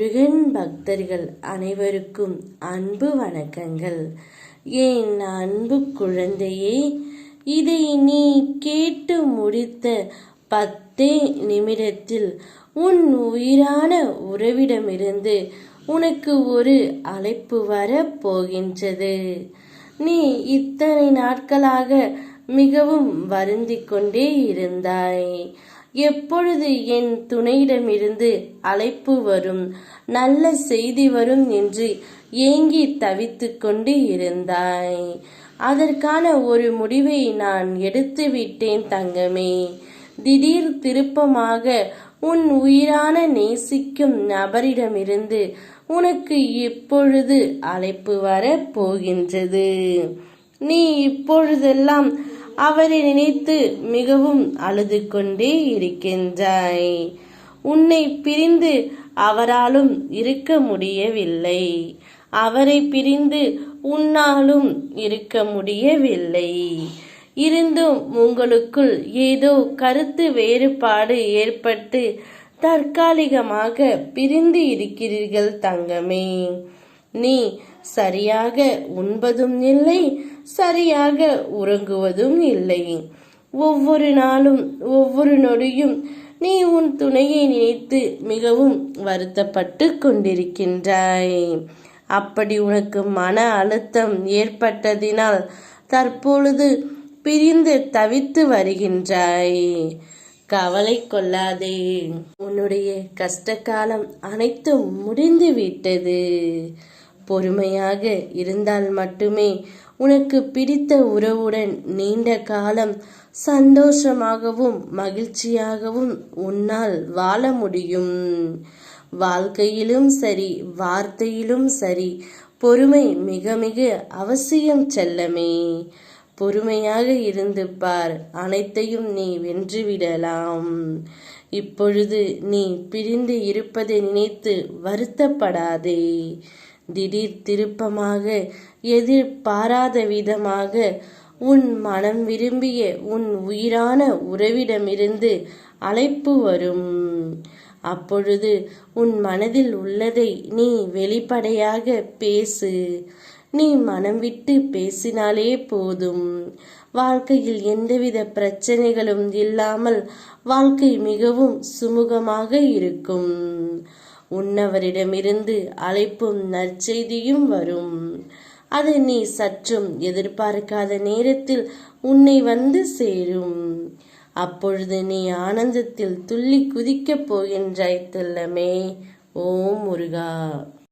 முருகன் பக்தர்கள் அனைவருக்கும் அன்பு வணக்கங்கள். என் அன்பு குழந்தையே இதை நீ கேட்டு முடித்த பத்தே நிமிடத்தில் உன் உயிரான உறவிடமிருந்து உனக்கு ஒரு அழைப்பு வர போகின்றது. நீ இத்தனை நாட்களாக மிகவும் வருந்திக் கொண்டே இருந்தாய். எப்பொழுது என் துணையிடமிருந்து அழைப்பு வரும்? நல்ல செய்தி வரும் என்று ஏங்கி தவித்துக் கொண்டு இருந்தாய். அதற்கான ஒரு முடிவை நான் எடுத்து விட்டேன் தங்கமே. திடீர் திருப்பமாக உன் உயிரான நேசிக்கும் நபரிடமிருந்து உனக்கு இப்பொழுது அழைப்பு வர போகின்றது. நீ இப்பொழுதெல்லாம் அவரை நினைத்து மிகவும் அழுது கொண்டே இருக்கின்றாய். உன்னை பிரிந்து அவராலும் இருக்க முடியவில்லை. அவரை பிரிந்து உன்னாலும் இருக்க முடியவில்லை. இருந்தும் உங்களுக்குள் ஏதோ கருத்து வேறுபாடு ஏற்பட்டு தற்காலிகமாக பிரிந்து இருக்கிறீர்கள் தங்கமே. நீ சரியாக உண்பதும் இல்லை சரியாக உறங்குவதும் இல்லை. ஒவ்வொரு நாளும் ஒவ்வொரு நொடியும் நீ உன் துணையை நினைத்து மிகவும் வருத்தப்பட்டு கொண்டிருக்கின்றாய். அப்படி உனக்கு மன அழுத்தம் ஏற்பட்டதினால் தற்பொழுது பிரிந்து தவித்து வருகின்றாய். கவலை கொள்ளாதே. உன்னுடைய கஷ்ட காலம் அனைத்தும் முடிந்து விட்டது பொறுமையாக இருந்தால் மட்டுமே உனக்கு பிடித்த உறவுடன் நீண்ட காலம் சந்தோஷமாகவும் மகிழ்ச்சியாகவும் உன்னால் வாழ முடியும். வாழ்க்கையிலும் சரி வார்த்தையிலும் சரி பொறுமை மிக மிக அவசியம் செல்லமே. பொறுமையாக இருந்து பார் அனைத்தையும் நீ வென்றுவிடலாம் இப்பொழுது நீ பிரிந்து இருப்பதை நினைத்து வருத்தப்படாதே. திடீர் திருப்பமாக எதிர்பாராத விதமாக உன் மனம் விரும்பிய உன் உயிரான உறவிடமிருந்து அழைப்பு வரும். அப்பொழுது உன் மனதில் உள்ளதை நீ வெளிப்படையாக பேசு. நீ மனம் விட்டு பேசினாலே போதும். வாழ்க்கையில் எந்தவித பிரச்சனைகளும் இல்லாமல் வாழ்க்கை மிகவும் சுமூகமாக இருக்கும். உன்னவரிடமிருந்து அழைப்பும் நற்செய்தியும் வரும். அது நீ சற்றும் எதிர்பார்க்காத நேரத்தில் உன்னை வந்து சேரும். அப்பொழுது நீ ஆனந்தத்தில் துள்ளி குதிக்கப் போகின்றாய் தெல்லமே. ஓம் முருகா!